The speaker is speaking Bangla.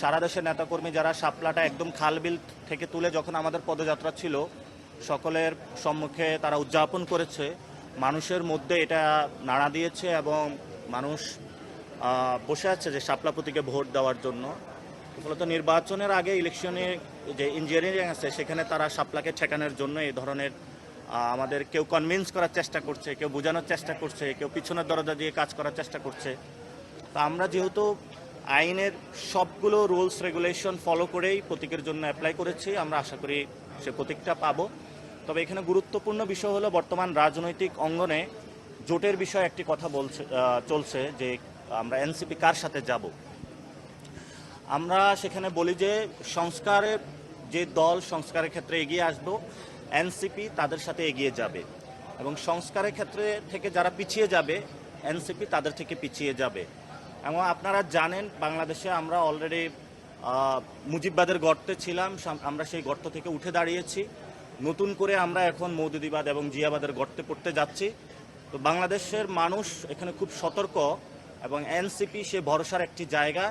সারা দেশের নেতাকর্মী যারা শাপলাটা একদম খালবিল থেকে তুলে যখন আমাদের পদযাত্রা ছিল, সকলের সম্মুখে তারা উদযাপন করেছে। মানুষের মধ্যে এটা নাড়া দিয়েছে এবং মানুষ বসে আছে যে শাপলা প্রতীকে ভোট দেওয়ার জন্য। ফলত নির্বাচনের আগে ইলেকশনে যে ইঞ্জিনিয়ারিং আছে, সেখানে তারা শাপলাকে ঠেকানোর জন্য এই ধরনের আমাদের কেউ কনভিন্স করার চেষ্টা করছে, কেউ বোঝানোর চেষ্টা করছে, কেউ পিছনের দরজা দিয়ে কাজ করার চেষ্টা করছে। তা আমরা যেহেতু আইনের সবগুলো রুলস, রেগুলেশন ফলো করেই প্রতীকের জন্য অ্যাপ্লাই করেছি। আমরা আশা করি সে প্রতীকটা পাবো। তবে এখানে গুরুত্বপূর্ণ বিষয় হলো, বর্তমান রাজনৈতিক অঙ্গনে জোটের বিষয়ে একটি কথা বলছে চলছে যে আমরা এনসিপি কার সাথে যাব? আমরা সেখানে বলি যে, সংস্কারের যে দল সংস্কারের ক্ষেত্রে এগিয়ে আসব, এনসিপি তাদের সাথে এগিয়ে যাবে। এবং সংস্কারের ক্ষেত্রে থেকে যারা পিছিয়ে যাবে, এনসিপি তাদের থেকে পিছিয়ে যাবে। এবং আপনারা জানেন, বাংলাদেশে আমরা অলরেডি মুজিববাদের গর্তে ছিলাম আমরা সেই গর্ত থেকে উঠে দাঁড়িয়েছি। নতুন করে আমরা এখন মৌদুদিবাদ এবং জিয়াবাদের গর্তে পড়তে যাচ্ছি। তো বাংলাদেশের মানুষ এখানে খুব সতর্ক এবং এনসিপি সে ভরসার একটি জায়গা।